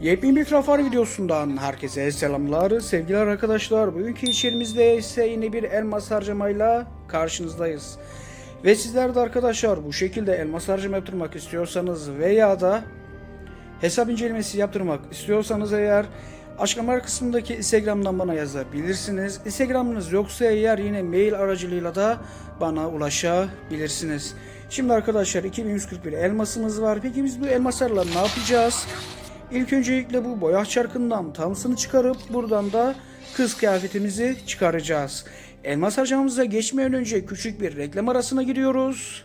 Yepyeni bir Trafar videosundan herkese selamlar, sevgiler arkadaşlar. Bugünkü içerimizde ise yine bir elmas harcamayla karşınızdayız. Ve sizler de arkadaşlar bu şekilde elmas harcama yaptırmak istiyorsanız veya da hesap incelemesi yaptırmak istiyorsanız eğer açıklamalar kısmındaki Instagram'dan bana yazabilirsiniz. Instagram'ınız yoksa eğer yine mail aracılığıyla da bana ulaşabilirsiniz. Şimdi arkadaşlar 2141 elmasımız var. Peki biz bu elmaslarla ne yapacağız? İlk öncelikle bu boya çarkından tamsını çıkarıp buradan da kız kıyafetimizi çıkaracağız. Elmas harcamamıza geçmeden önce küçük bir reklam arasına giriyoruz.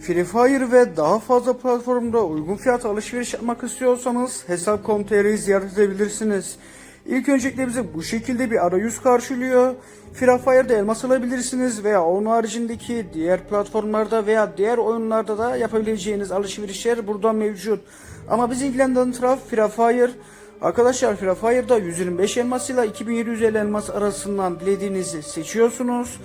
Free Fire ve daha fazla platformda uygun fiyat alışveriş yapmak istiyorsanız hesap.com.tr'yi ziyaret edebilirsiniz. İlk öncelikle bize bu şekilde bir arayüz karşılıyor. Free Fire'da elmas alabilirsiniz veya onun haricindeki diğer platformlarda veya diğer oyunlarda da yapabileceğiniz alışverişler burada mevcut. Ama bizi ilgilendiren taraf Free Fire. Arkadaşlar Free Fire'da 125 elmas ile 2750 elmas arasından dilediğinizi seçiyorsunuz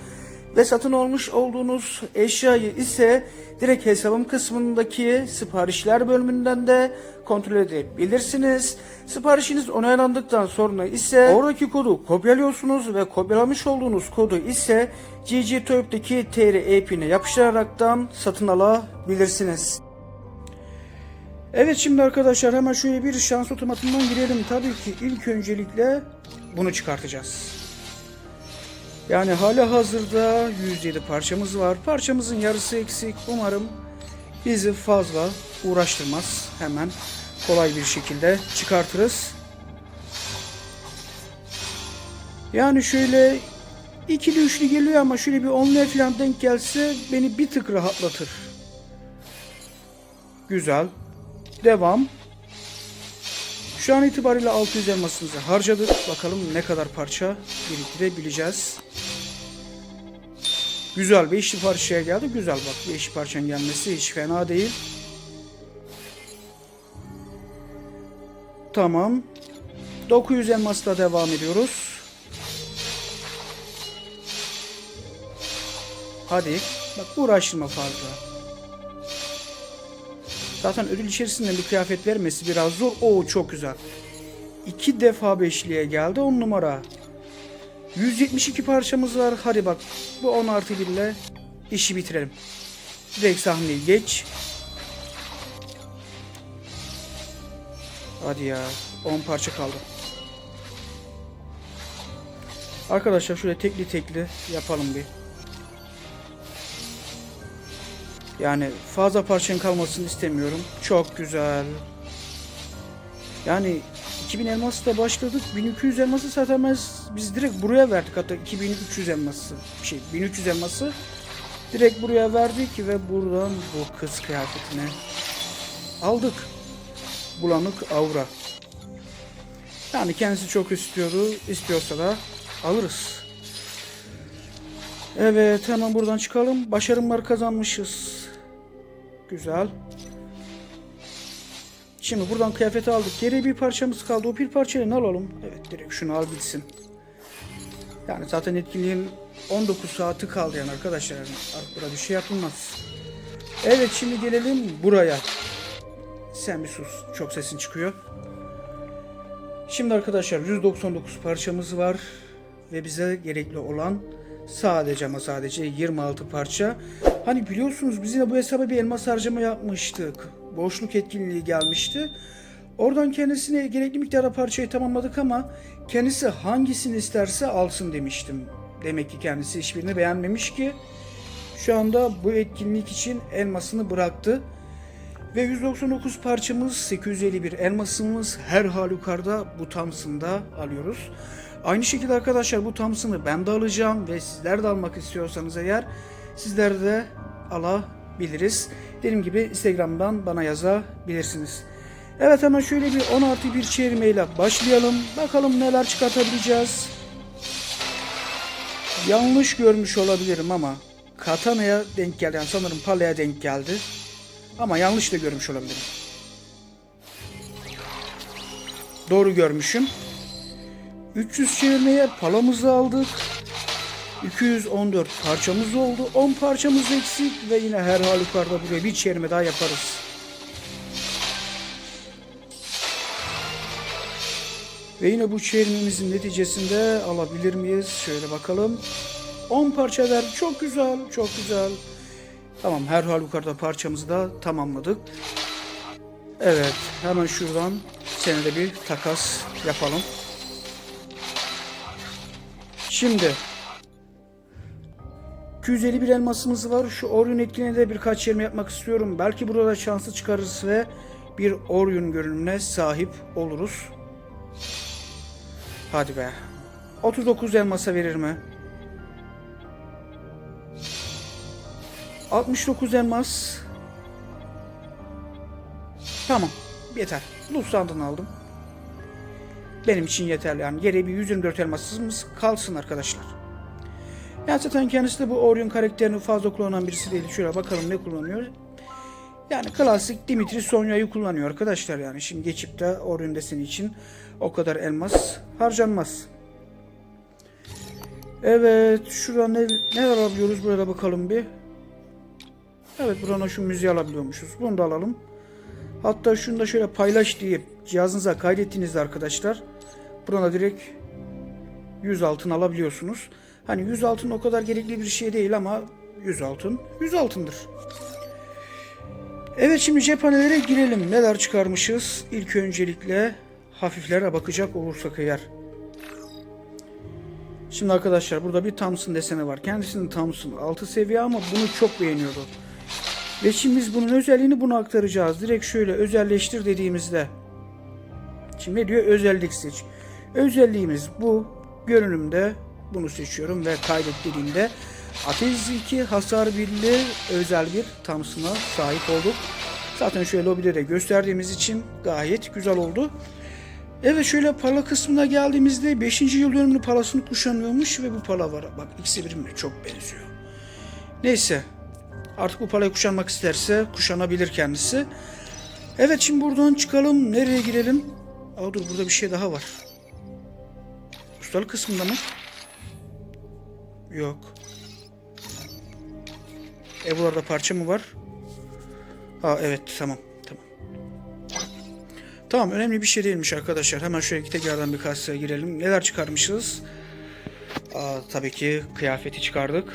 ve satın almış olduğunuz eşyayı ise direkt hesabım kısmındaki siparişler bölümünden de kontrol edebilirsiniz. Siparişiniz onaylandıktan sonra ise oradaki kodu kopyalıyorsunuz ve kopyalamış olduğunuz kodu ise GG Toyop'taki TR app'ine yapıştıraraktan satın alabilirsiniz. Evet şimdi arkadaşlar hemen şöyle bir şans otomatından girelim. Tabii ki ilk öncelikle bunu çıkartacağız. Yani hala hazırda 107 parçamız var. Parçamızın yarısı eksik. Umarım bizi fazla uğraştırmaz. Hemen kolay bir şekilde çıkartırız. Yani şöyle ikili üçlü geliyor ama şöyle bir onluya falan denk gelse beni bir tık rahatlatır. Güzel. Devam. Şu an itibariyle 600 elmasımızı harcadık. Bakalım ne kadar parça biriktirebileceğiz. Güzel 5'li parçaya geldi. Güzel bak 5 parçanın gelmesi hiç fena değil. Tamam. 900 elmasla devam ediyoruz. Hadi. Bak uğraştırma fazla. Zaten ödül içerisinde bir kıyafet vermesi biraz zor. Oo çok güzel. İki defa beşliğe geldi 10 numara. 172 parçamız var. Hadi bak bu 10 artı 1 ile işi bitirelim. Direkt sahneyi geç. Hadi ya 10 parça kaldı. Arkadaşlar şöyle tekli tekli yapalım bir. Yani fazla parçanın kalmasını istemiyorum. Çok güzel. Yani 2000 elmasla başladık. 1200 elması zaten biz, biz direkt buraya verdik. Hatta 2300 elması. Şey 1300 elması direkt buraya verdik ve buradan bu kız kıyafetini aldık. Bulanık aura. Yani kendisi çok istiyordu. İstiyorsa da alırız. Evet hemen buradan çıkalım. Başarımlar kazanmışız. Güzel. Şimdi buradan kıyafeti aldık. Geriye bir parçamız kaldı. O bir parçayı ne alalım? Evet direkt şunu al bitsin. Yani zaten etkinliğin 19 saati kaldı yani arkadaşlar. Artık burada bir şey yapılmaz. Evet şimdi gelelim buraya. Sen bir sus. Çok sesin çıkıyor. Şimdi arkadaşlar 199 parçamız var. Ve bize gerekli olan sadece ama sadece 26 parça. Hani biliyorsunuz biz yine bu hesaba bir elmas harcama yapmıştık. Boşluk etkinliği gelmişti. Oradan kendisine gerekli miktarda parçayı tamamladık ama kendisi hangisini isterse alsın demiştim. Demek ki kendisi hiçbirini beğenmemiş ki şu anda bu etkinlik için elmasını bıraktı. Ve 199 parçamız, 851 elmasımız her halükarda bu Thompson'da alıyoruz. Aynı şekilde arkadaşlar bu Thompson'ı ben de alacağım ve sizler de almak istiyorsanız eğer sizler de alabiliriz. Dediğim gibi Instagram'dan bana yazabilirsiniz. Evet hemen şöyle bir 10 artı bir çevirmeyle başlayalım. Bakalım neler çıkartabileceğiz. Yanlış görmüş olabilirim ama Katana'ya denk geldi. Yani sanırım Pala'ya denk geldi. Ama yanlış da görmüş olabilirim. Doğru görmüşüm. 300 çevirmeye palamızı aldık. 214 parçamız oldu. 10 parçamız eksik ve yine her halükarda buraya bir çevirme daha yaparız. Ve yine bu çevirmemizin neticesinde alabilir miyiz? Şöyle bakalım. 10 parça ver. Çok güzel, çok güzel. Tamam her halükarda parçamızı da tamamladık. Evet hemen şuradan senede bir takas yapalım. Şimdi 251 elmasımız var. Şu Orion etkinliğine de birkaç çevirme yapmak istiyorum. Belki burada şanslı çıkarırız ve bir Orion görünümüne sahip oluruz. Hadi be. 39 elmasa verir mi? 69 elmas. Tamam. Yeter. Loot aldım. Benim için yeterli yani. Geriye bir 124 elmasımız kalsın arkadaşlar. Yani zaten kendisi de bu Orion karakterini fazla kullanan birisi değil. Şöyle bakalım ne kullanıyor. Yani klasik Dimitri Sonya'yı kullanıyor arkadaşlar yani. Şimdi geçip de Orion deseni için o kadar elmas harcanmaz. Evet şurada ne, ne alabiliyoruz burada bakalım bir. Evet buradan şu müziği alabiliyormuşuz. Bunu da alalım. Hatta şunu da şöyle paylaş deyip cihazınıza kaydettiğinizde arkadaşlar buradan direkt 100 altın alabiliyorsunuz. Hani 100 altın o kadar gerekli bir şey değil ama 100 altın 100 altındır. Evet şimdi cephanelere girelim. Neler çıkarmışız? İlk öncelikle hafiflere bakacak olursak eğer. Şimdi arkadaşlar burada bir Thompson deseni var. Kendisinin Thompson 6 seviye ama bunu çok beğeniyordu. Ve şimdi biz bunun özelliğini buna aktaracağız. Direkt şöyle özelleştir dediğimizde. Şimdi diyor? Özellik seç. Özelliğimiz bu. Görünümde bunu seçiyorum ve kaydet dediğimde Ateş 2 hasar birliği özel bir Thompson'a sahip olduk. Zaten şöyle lobide de gösterdiğimiz için gayet güzel oldu. Evet şöyle pala kısmına geldiğimizde 5. yıl dönümünü palasını kuşanıyormuş ve bu pala var. Bak ikisi birbirine çok benziyor. Neyse Artık bu parayı kuşanmak isterse kuşanabilir kendisi. Evet şimdi buradan çıkalım. Nereye girelim? Aa dur burada bir şey daha var. Ustalık kısmında mı? Yok. E buralarda parça mı var? Ha evet tamam. Tamam. Tamam önemli bir şey değilmiş arkadaşlar. Hemen şöyle tekrardan bir kasaya girelim. Neler çıkarmışız? Aa, tabii ki kıyafeti çıkardık.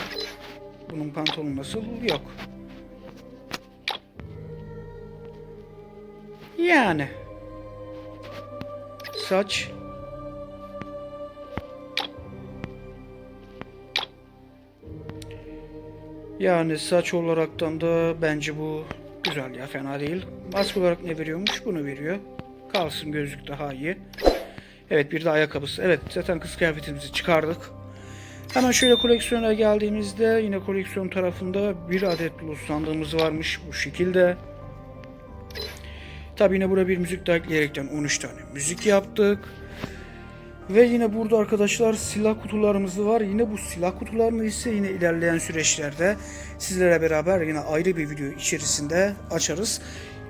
Bunun pantolonu nasıl? Yok. Yani. Saç. Yani saç olaraktan da bence bu güzel ya fena değil. Maske olarak ne veriyormuş? Bunu veriyor. Kalsın gözlük daha iyi. Evet bir de ayakkabısı. Evet zaten kız kıyafetimizi çıkardık. Hemen şöyle koleksiyona geldiğimizde yine koleksiyon tarafında bir adet loot sandığımız varmış bu şekilde. Tabi yine buraya bir müzik de ekleyerekten 13 tane müzik yaptık. Ve yine burada arkadaşlar silah kutularımız var. Yine bu silah kutularını ise yine ilerleyen süreçlerde sizlere beraber yine ayrı bir video içerisinde açarız.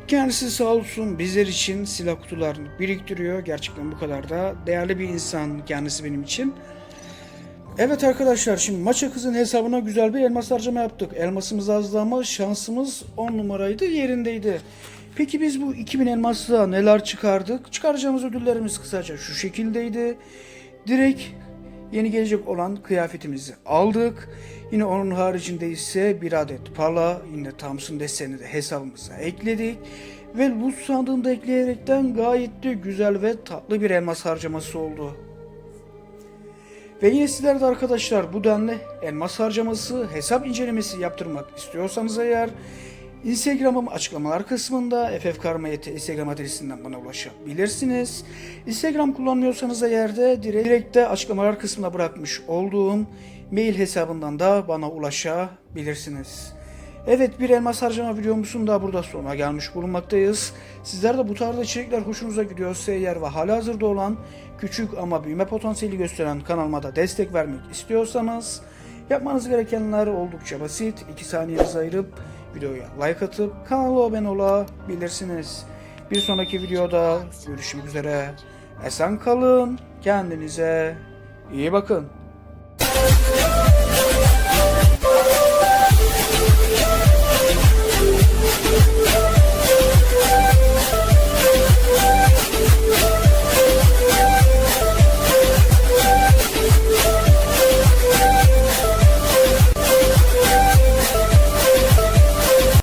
Kendisi sağ olsun bizler için silah kutularını biriktiriyor. Gerçekten bu kadar da değerli bir insan kendisi benim için. Evet arkadaşlar şimdi maça kızın hesabına güzel bir elmas harcama yaptık. Elmasımız azdı ama şansımız 10 numaraydı yerindeydi. Peki biz bu 2000 elmasla neler çıkardık? Çıkaracağımız ödüllerimiz kısaca şu şekildeydi. Direkt yeni gelecek olan kıyafetimizi aldık. Yine onun haricinde ise bir adet pala yine Thompson deseni de hesabımıza ekledik. Ve loot sandığını da ekleyerekten gayet de güzel ve tatlı bir elmas harcaması oldu. Ve yine sizler de arkadaşlar bu denli elmas harcaması hesap incelemesi yaptırmak istiyorsanız eğer Instagram'ım açıklamalar kısmında FF Karmayet Instagram adresinden bana ulaşabilirsiniz. Instagram kullanmıyorsanız eğer de direkt, de açıklamalar kısmına bırakmış olduğum mail hesabından da bana ulaşabilirsiniz. Evet bir elmas harcama videomuzun da burada sonuna gelmiş bulunmaktayız. Sizler de bu tarzda içerikler hoşunuza gidiyorsa eğer ve hala hazırda olan küçük ama büyüme potansiyeli gösteren kanalıma da destek vermek istiyorsanız yapmanız gerekenler oldukça basit. 2 saniyenizi ayırıp videoya like atıp kanala abone olabilirsiniz. Bir sonraki videoda görüşmek üzere. Esen kalın. Kendinize iyi bakın.